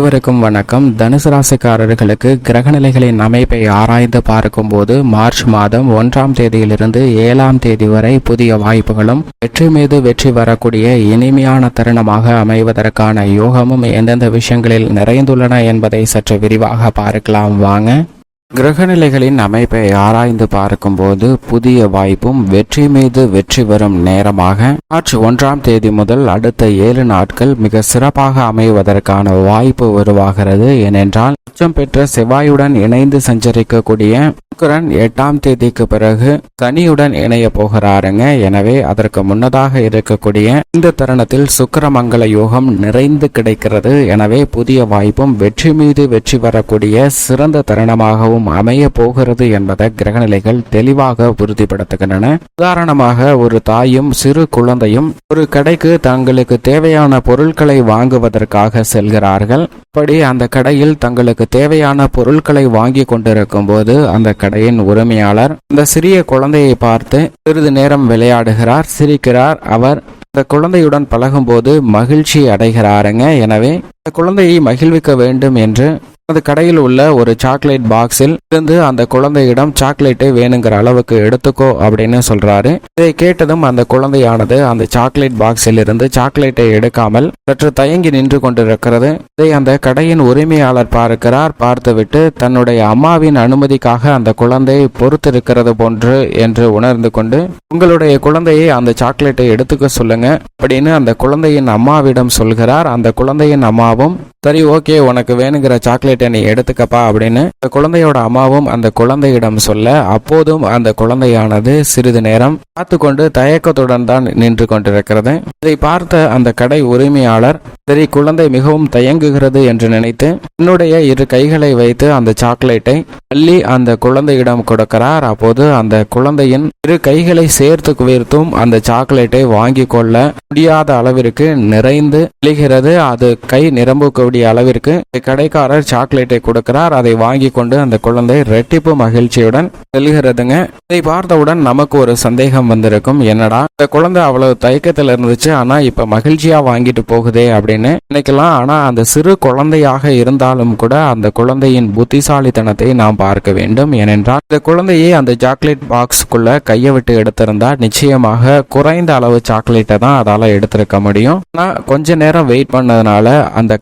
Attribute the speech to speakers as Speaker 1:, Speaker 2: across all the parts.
Speaker 1: அனைவருக்கும் வணக்கம். தனுசு ராசிக்காரர்களுக்கு கிரகநிலைகளின் அமைப்பை ஆராய்ந்து பார்க்கும்போது மார்ச் மாதம் ஒன்றாம் தேதியிலிருந்து ஏழாம் தேதி வரை புதிய வாய்ப்புகளும் வெற்றி மீது வெற்றி வரக்கூடிய இனிமையான தருணமாக அமைவதற்கான யோகமும் எந்தெந்த விஷயங்களில் நிறைந்துள்ளன என்பதை சற்று விரிவாக பார்க்கலாம். வாங்க. கிரகநிலைகளின் அமைப்பை ஆராய்ந்து பார்க்கும்போது புதிய வாய்ப்பும் வெற்றி மீது வெற்றி வரும் நேரமாக மார்ச் ஒன்றாம் தேதி முதல் அடுத்த ஏழு நாட்கள் மிக சிறப்பாக அமைவதற்கான வாய்ப்பு உருவாகிறது. ஏனென்றால் உச்சம் பெற்ற செவ்வாயுடன் இணைந்து சஞ்சரிக்கக்கூடிய சுக்கிரன் எட்டாம் தேதிக்கு பிறகு சனியுடன் இணைய போகிறாருங்க. எனவே அதற்கு முன்னதாக இருக்கக்கூடிய இந்த தருணத்தில் சுக்கிரமங்கல யோகம் நிறைந்து கிடைக்கிறது. எனவே புதிய வாய்ப்பும் வெற்றி மீது வெற்றி வரக்கூடிய சிறந்த தருணமாகவும் அமைய போகிறது என்பதை கிரகநிலைகள் தெளிவாக உறுதிப்படுத்துகின்றன. உதாரணமாக ஒரு தாயும் சிறு குழந்தையும் ஒரு கடைக்கு தங்களுக்கு தேவையான பொருட்களை வாங்குவதற்காக செல்கிறார்கள். அப்படி அந்த கடையில் தங்களுக்கு தேவையான பொருட்களை வாங்கி கொண்டிருக்கும் போது அந்த கடையின் உரிமையாளர் அந்த சிறிய குழந்தையை பார்த்து சிறிது நேரம் விளையாடுகிறார் சிரிக்கிறார். அவர் அந்த குழந்தையுடன் பழகும்போது மகிழ்ச்சி அடைகிறாருங்க. எனவே அந்த குழந்தையை மகிழ்விக்க வேண்டும் என்று அந்த கடையில் உள்ள ஒரு சாக்லேட் பாக்ஸில் இருந்து அந்த குழந்தையிடம் சாக்லேட்டை வேணுங்கிற அளவுக்கு எடுத்துக்கோ அப்படின்னு சொல்றாரு. இதை கேட்டதும் அந்த குழந்தையானது அந்த சாக்லேட் பாக்ஸில் இருந்து சாக்லேட்டை எடுக்காமல் சற்று தயங்கி நின்று கொண்டிருக்கிறது. இதை அந்த கடையின் உரிமையாளர் பார்க்கிறார். பார்த்துவிட்டு தன்னுடைய அம்மாவின் அனுமதிக்காக அந்த குழந்தை பொறுத்திருக்கிறது போன்று என்று உணர்ந்து கொண்டு உங்களுடைய குழந்தையை அந்த சாக்லேட்டை எடுத்துக்க சொல்லுங்க அப்படின்னு அந்த குழந்தையின் அம்மாவிடம் சொல்கிறார். அந்த குழந்தையின் அம்மாவும் சரி ஓகே உனக்கு வேணுங்கிற சாக்லேட்டை நீ எடுத்துக்கப்பா அப்படின்னு அந்த குழந்தையோட அம்மாவும் அந்த குழந்தையிடம் சொல்ல அப்போதும் அந்த குழந்தையானது சிறிது நேரம் பார்த்து கொண்டு தயக்கத்துடன் தான் நின்று கொண்டிருக்கிறது. இதை பார்த்த அந்த கடை உரிமையாளர் சரி குழந்தை மிகவும் தயங்குகிறது என்று நினைத்து என்னுடைய இரு கைகளை வைத்து அந்த சாக்லேட்டை அள்ளி அந்த குழந்தையிடம் கொடுக்கிறார். அப்போது அந்த குழந்தையின் இரு கைகளை சேர்த்து குவிர்த்தும் அந்த சாக்லேட்டை வாங்கி கொள்ள முடியாத அளவிற்கு நிறைந்து விழுகிறது அது கை நிரம்புக்கு நிரம்பக்கூடிய அளவிற்கு கடைக்காரர் சாக்லேட்டை கொடுக்கிறார். அதை வாங்கி கொண்டு அந்த குழந்தை ரெட்டிப்பு மகிழ்ச்சியுடன் செல்கிறதுங்க. இதை பார்த்தவுடன் நமக்கு ஒரு சந்தேகம் வந்திருக்கும். என்னடா இந்த குழந்தை அவ்வளவு தயக்கத்தில் இருந்துச்சு ஆனா இப்ப மகிழ்ச்சியா வாங்கிட்டு போகுதே அப்படின்னு நினைக்கலாம். ஆனா அந்த சிறு குழந்தையாக இருந்தாலும் கூட அந்த குழந்தையின் புத்திசாலித்தனத்தை நாம் பார்க்க வேண்டும். ஏனென்றால் இந்த குழந்தையை அந்த சாக்லேட் பாக்ஸ்க்குள்ள கையை விட்டு எடுத்திருந்தா நிச்சயமாக குறைந்த அளவு சாக்லேட்டை தான் அதால எடுத்திருக்க முடியும். ஆனா கொஞ்ச நேரம் வெயிட் பண்ணதுனால அந்த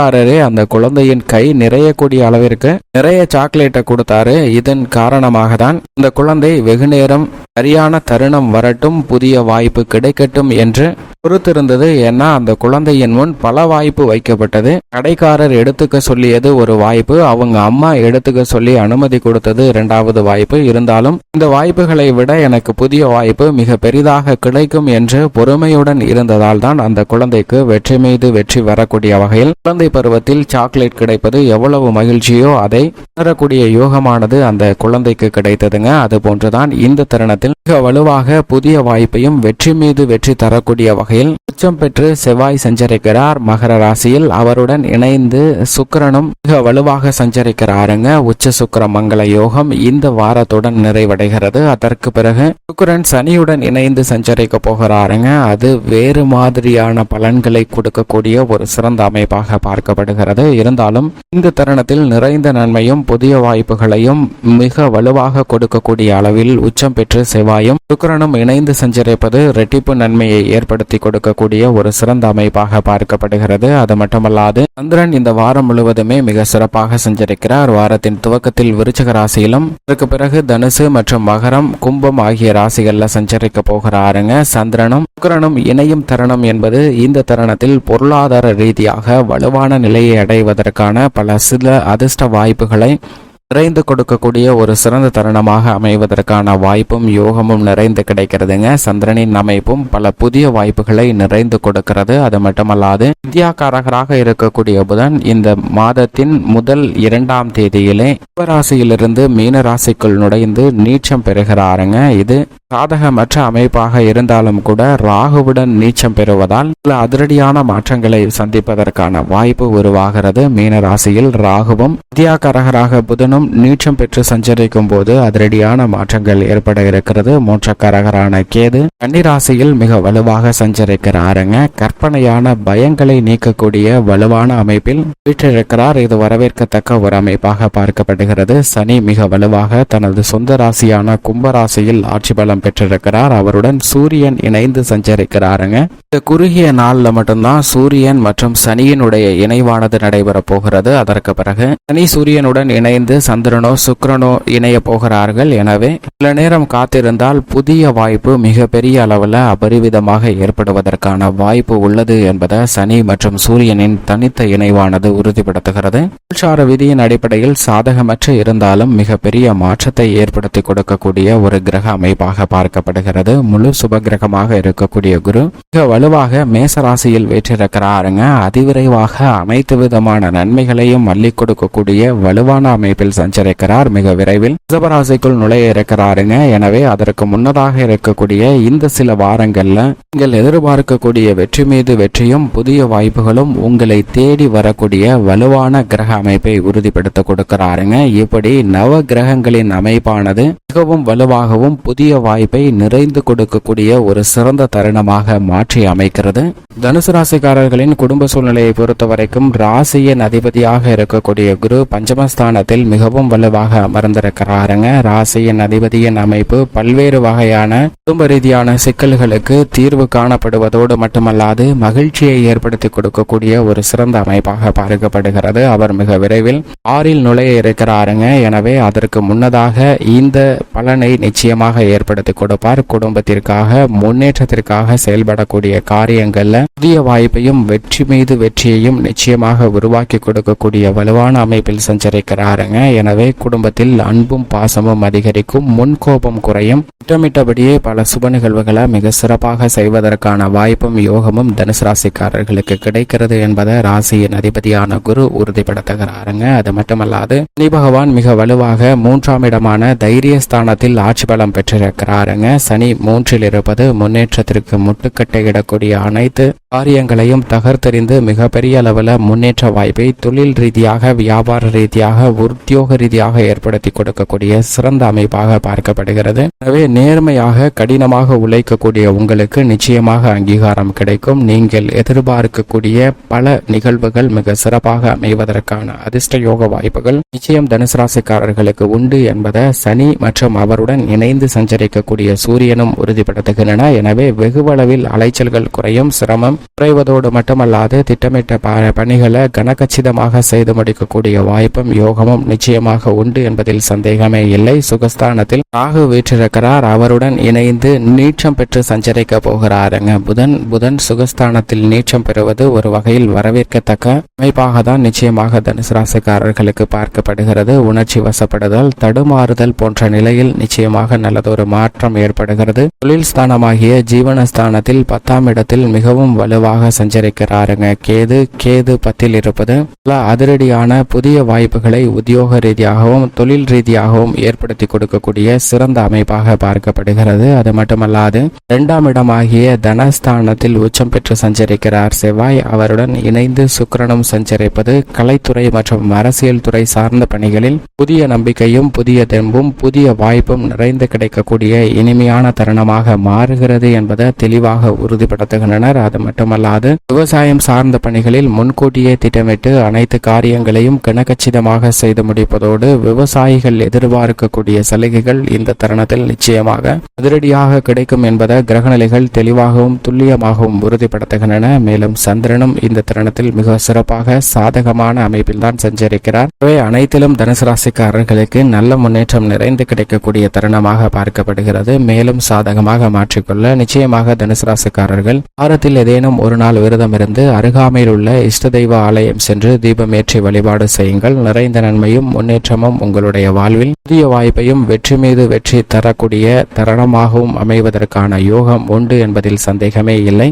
Speaker 1: சொந்தக்காரரே அந்த குழந்தையின் கை நிறையக்கூடிய அளவிற்கு நிறைய சாக்லேட்டை கொடுத்தாரு இதன் காரணமாக தான் இந்த குழந்தை வெகு நேரம் சரியான தருணம் வரட்டும் புதிய வாய்ப்பு கிடைக்கட்டும் என்று பொறுத்திருந்தது ஏன்னா அந்த குழந்தையின் முன் பல வாய்ப்பு வைக்கப்பட்டது. கடைக்காரர் எடுத்துக்க சொல்லியது ஒரு வாய்ப்பு அவங்க அம்மா எடுத்துக்க சொல்லி அனுமதி கொடுத்தது இரண்டாவது வாய்ப்பு. இருந்தாலும் இந்த வாய்ப்புகளை விட எனக்கு புதிய வாய்ப்பு மிக பெரிதாக கிடைக்கும் என்று பொறுமையுடன் இருந்ததால் தான் அந்த குழந்தைக்கு வெற்றி மீது வெற்றி வரக்கூடிய வகையில் குழந்தை பருவத்தில் சாக்லேட் கிடைப்பது எவ்வளவு மகிழ்ச்சியோ அதை உணரக்கூடிய யோகமானது அந்த குழந்தைக்கு கிடைத்ததுங்க. அது போன்றுதான் இந்த தருணத்தில் மிக வலுவாக புதிய வாய்ப்பையும் வெற்றி மீது வெற்றி தரக்கூடிய வகையில் April உச்சம் பெற்று செவ்வாய் சஞ்சரிக்கிறார். மகர ராசியில் அவருடன் இணைந்து சுக்கிரனும் மிக வலுவாக சஞ்சரிக்கிறாருங்க. உச்ச சுக்கர மங்கள யோகம் இந்த வாரத்துடன் நிறைவடைகிறது. அதற்கு பிறகு சுக்கரன் சனியுடன் இணைந்து சஞ்சரிக்க போகிறாருங்க. அது வேறு மாதிரியான பலன்களை கொடுக்கக்கூடிய ஒரு சிறந்த அமைப்பாக பார்க்கப்படுகிறது. இருந்தாலும் இந்த தருணத்தில் நிறைந்த நன்மையும் புதிய வாய்ப்புகளையும் மிக வலுவாக கொடுக்கக்கூடிய அளவில் உச்சம் பெற்று செவ்வாயும் சுக்கிரனும் இணைந்து சஞ்சரிப்பது ரெட்டிப்பு நன்மையை ஏற்படுத்தி கொடுக்கக்கூடிய ஒரு சிறந்த அமைப்பாக பார்க்கப்படுகிறது. அது மட்டுமல்லாது சந்திரன் இந்த வாரம் முழுவதுமே மிக சிறப்பாக சஞ்சரிக்கிறார். வாரத்தின் துவக்கத்தில் விருச்சக ராசியிலும் அதற்கு பிறகு தனுசு மற்றும் மகரம் கும்பம் ஆகிய ராசிகள்ல சஞ்சரிக்க போகிறாருங்க. சந்திரனும் சுக்கரனும் இணையும் தருணம் என்பது இந்த தருணத்தில் பொருளாதார ரீதியாக வலுவான நிலையை அடைவதற்கான பல சில அதிர்ஷ்ட வாய்ப்புகளை நிறைந்து கொடுக்கக்கூடிய ஒரு சிறந்த தருணமாக அமைவதற்கான வாய்ப்பும் யோகமும் நிறைந்து கிடைக்கிறதுங்க. சந்திரனின் அமைப்பும் பல புதிய வாய்ப்புகளை நிறைந்து கொடுக்கிறது. அது மட்டுமல்லாது வித்யாகாரகராக இருக்கக்கூடிய புதன் இந்த மாதத்தின் முதல் இரண்டாம் தேதியிலே சிவராசியிலிருந்து மீன ராசிக்குள் நுழைந்து நீச்சம் பெறுகிறாருங்க. இது சாதகமற்ற அமைப்பாக இருந்தாலும் கூட ராகுவுடன் நீச்சம் பெறுவதால் சில அதிரடியான மாற்றங்களை சந்திப்பதற்கான வாய்ப்பு உருவாகிறது. மீன ராசியில் ராகுவும் வித்யாகரகராக புதனும் கிரகம் நீச்சம் பெற்று சஞ்சரிக்கும் போது அதிரடியான மாற்றங்கள் ஏற்பட இருக்கிறது. மூச்சக்காரகரான கேது கன்னிராசியில் மிக வலுவாக சஞ்சரிக்கிறாருங்க. கற்பனையான பயங்களை நீக்கக்கூடிய வலுவான அமைப்பில் வீற்றிருக்கிறார். இது வரவேற்கத்தக்க ஒரு அமைப்பாக பார்க்கப்படுகிறது. சனி மிக வலுவாக தனது சொந்த ராசியான கும்பராசியில் ஆட்சி பலம் பெற்றிருக்கிறார். அவருடன் சூரியன் இணைந்து சஞ்சரிக்கிறாருங்க. இந்த குறுகிய நாள்ல மட்டும்தான் சூரியன் மற்றும் சனியினுடைய இணைவானது நடைபெற போகிறது. அதற்கு பிறகு சனி சூரியனுடன் இணைந்து சந்திரனோ சுக்கிரனோ இணைய போகிறார்கள். எனவே சில நேரம் காத்திருந்தால் புதிய வாய்ப்பு மிகப்பெரிய அளவில் அபரிவிதமாக ஏற்படுவதற்கான வாய்ப்பு உள்ளது என்பதை சனி மற்றும் சூரியனின் தனித்த இணைவானது உறுதிப்படுத்துகிறது. உள்சார விதியின் அடிப்படையில் சாதகமற்ற இருந்தாலும் மிகப்பெரிய மாற்றத்தை ஏற்படுத்தி கொடுக்கக்கூடிய ஒரு கிரக அமைப்பாக பார்க்கப்படுகிறது. முழு சுப கிரகமாக இருக்கக்கூடிய குரு மிக வலுவாக மேசராசியில் வேற்றிருக்கிறாருங்க. அதிவிரைவாக அனைத்து விதமான நன்மைகளையும் மல்லிக் கொடுக்கக்கூடிய வலுவான அமைப்பில் சஞ்சரிக்கிறார். மிக விரைவில் ரிஷபராசிக்குள் நுழைய இருக்கிறாருங்க எனவே அதற்கு முன்னதாக இருக்கக்கூடிய இந்த சில வாரங்கள்ல நீங்கள் எதிர்பார்க்கக்கூடிய வெற்றி மீது வெற்றியும் புதிய வாய்ப்புகளும் உங்களை தேடி வரக்கூடிய வலுவான கிரக அமைப்பை உறுதிப்படுத்த கொடுக்கிறாருங்க. இப்படி நவ கிரகங்களின் அமைப்பானது மிகவும் வலுவாகவும் புதிய வாய்ப்பை நிறைந்து கொடுக்கக்கூடிய ஒரு சிறந்த தருணமாக மாற்றி அமைக்கிறது. தனுசு ராசிக்காரர்களின் குடும்ப சூழ்நிலையை பொறுத்த வரைக்கும் ராசியின் அதிபதியாக இருக்கக்கூடிய குரு பஞ்சமஸ்தானத்தில் மிக மிகவும் வலுவாக அமர்ந்திருக்கிறாருங்க. ராசியின் அதிபதியின் அமைப்பு பல்வேறு வகையான குடும்ப ரீதியான சிக்கல்களுக்கு தீர்வு காணப்படுவதோடு மட்டுமல்லாது மகிழ்ச்சியை ஏற்படுத்தி கொடுக்கக்கூடிய ஒரு சிறந்த அமைப்பாக பார்க்கப்படுகிறது. அவர் மிக விரைவில் ஆறில் நுழைய இருக்கிறாருங்க. எனவே அதற்கு முன்னதாக இந்த பலனை நிச்சயமாக ஏற்படுத்தி கொடுப்பார். குடும்பத்திற்காக முன்னேற்றத்திற்காக செயல்படக்கூடிய காரியங்கள்ல புதிய வாய்ப்பையும் வெற்றி மீது வெற்றியையும் நிச்சயமாக உருவாக்கி கொடுக்கக்கூடிய வலுவான அமைப்பில் சஞ்சரிக்கிறாருங்க. எனவே குடும்பத்தில் அன்பும் பாசமும் அதிகரிக்கும் முன்கோபம் குறையும். திட்டமிட்டபடியே பல சுப நிகழ்வுகளை மிக சிறப்பாக செய்வதற்கான வாய்ப்பும் யோகமும் தனுசு ராசிக்காரர்களுக்கு கிடைக்கிறது என்பதை ராசியின் அதிபதியான குரு உறுதிப்படுத்துகிறாருங்க. அது மட்டுமல்லாது சனி பகவான் மிக வலுவாக மூன்றாம் இடமான தைரியஸ்தானத்தில் ஆட்சி பலம் பெற்றிருக்கிறாருங்க. சனி மூன்றில் இருப்பது முன்னேற்றத்திற்கு முட்டுக்கட்டை இடக்கூடிய அனைத்து காரியங்களையும் தகர்த்தெறிந்து மிகப்பெரிய அளவில் முன்னேற்ற வாய்ப்பை தொழில் ரீதியாக வியாபார ரீதியாக உத்தியோக ரீதியாக ஏற்படுத்தி கொடுக்கக்கூடிய சிறந்த அமைப்பாக பார்க்கப்படுகிறது. எனவே நேர்மையாக கடினமாக உழைக்கக்கூடிய உங்களுக்கு நிச்சயமாக அங்கீகாரம் கிடைக்கும். நீங்கள் எதிர்பார்க்கக்கூடிய பல நிகழ்வுகள் மிக சிறப்பாக அமைவதற்கான அதிர்ஷ்ட யோக வாய்ப்புகள். நிச்சயம் தனுசு ராசிக்காரர்களுக்கு உண்டு என்பதை சனி மற்றும் அவருடன் இணைந்து சஞ்சரிக்கக்கூடிய சூரியனும் உறுதிப்படுத்துகின்றன. எனவே வெகுவளவில் அலைச்சல்கள் குறையும் சிரமம் குறைவதோடு மட்டுமல்லாது திட்டமிட்ட பணிகளை கனகச்சிதமாக செய்து முடிக்கக்கூடிய வாய்ப்பும் யோகமும் நிச்சயம் நிச்சயமாக உண்டு என்பதில் சந்தேகமே இல்லை. சுகஸ்தானத்தில் ராகு வீற்றிருக்கிறார். அவருடன் இணைந்து நீச்சம் பெற்று சஞ்சரிக்க போகிறாருங்க. புதன் புதன் சுகஸ்தானத்தில் நீச்சம் பெறுவது ஒரு வகையில் வரவேற்கத்தக்க அமைப்பாக தான் நிச்சயமாக தனுசு ராசிக்காரர்களுக்கு பார்க்கப்படுகிறது. உணர்ச்சி வசப்படுதல் தடுமாறுதல் போன்ற நிலையில் நிச்சயமாக நல்லதொரு மாற்றம் ஏற்படுகிறது. தொழில் ஸ்தானமாகிய ஜீவனஸ்தானத்தில் பத்தாம் இடத்தில் மிகவும் வலுவாக சஞ்சரிக்கிறாருங்க. கேது கேது பத்தில் இருப்பது பல அதிரடியான புதிய வாய்ப்புகளை உத்தியோக ரீதியாகவும் தொழில் ரீதியாகவும் ஏற்படுத்தி கொடுக்கக்கூடிய சிறந்த அமைப்பாக பார்க்கப்படுகிறது. அது மட்டுமல்லாது இரண்டாம் இடமாகிய தனஸ்தானத்தில் உச்சம் பெற்று சஞ்சரிக்கிறார் செவ்வாய். அவருடன் இணைந்து சுக்கிரனும் சஞ்சரிப்பது கலைத்துறை மற்றும் அரசியல் துறை சார்ந்த பணிகளில் புதிய நம்பிக்கையும் புதிய தெம்பும் புதிய வாய்ப்பும் நிறைந்து கிடைக்கக்கூடிய இனிமையான தருணமாக மாறுகிறது என்பதை தெளிவாக உறுதிப்படுத்துகின்றனர். அது மட்டுமல்லாது விவசாயம் சார்ந்த பணிகளில் முன்கூட்டியே திட்டமிட்டு அனைத்து காரியங்களையும் கனகச்சிதமாக செய்து கிடைப்பதோடு விவசாயிகள் எதிர்பார்க்கக்கூடிய சலுகைகள் இந்த தருணத்தில் நிச்சயமாக அதிரடியாக கிடைக்கும் என்பதை கிரகநிலைகள் தெளிவாகவும் துல்லியமாகவும் உறுதிப்படுத்துகின்றன. மேலும் சந்திரனும் இந்த தருணத்தில் மிக சிறப்பாக சாதகமான அமைப்பில் தான் சஞ்சரிக்கிறார். இவை அனைத்திலும் தனுசு ராசிக்காரர்களுக்கு நல்ல முன்னேற்றம் நிறைந்து கிடைக்கக்கூடிய தருணமாக பார்க்கப்படுகிறது. மேலும் சாதகமாக மாற்றிக்கொள்ள நிச்சயமாக தனுசு ராசிக்காரர்கள் வாரத்தில் ஏதேனும் ஒரு நாள் விரதம் இருந்து அருகாமையில் உள்ள இஷ்ட தெய்வ ஆலயம் சென்று தீபம் ஏற்றி வழிபாடு செய்யுங்கள். நிறைந்த நன்மையும் முன்னேற்றமும் உங்களுடைய வாழ்வில் புதிய வாய்ப்பையும் வெற்றி மீது வெற்றி தரக்கூடிய தருணமாகவும் அமைவதற்கான யோகம் உண்டு என்பதில் சந்தேகமே இல்லை.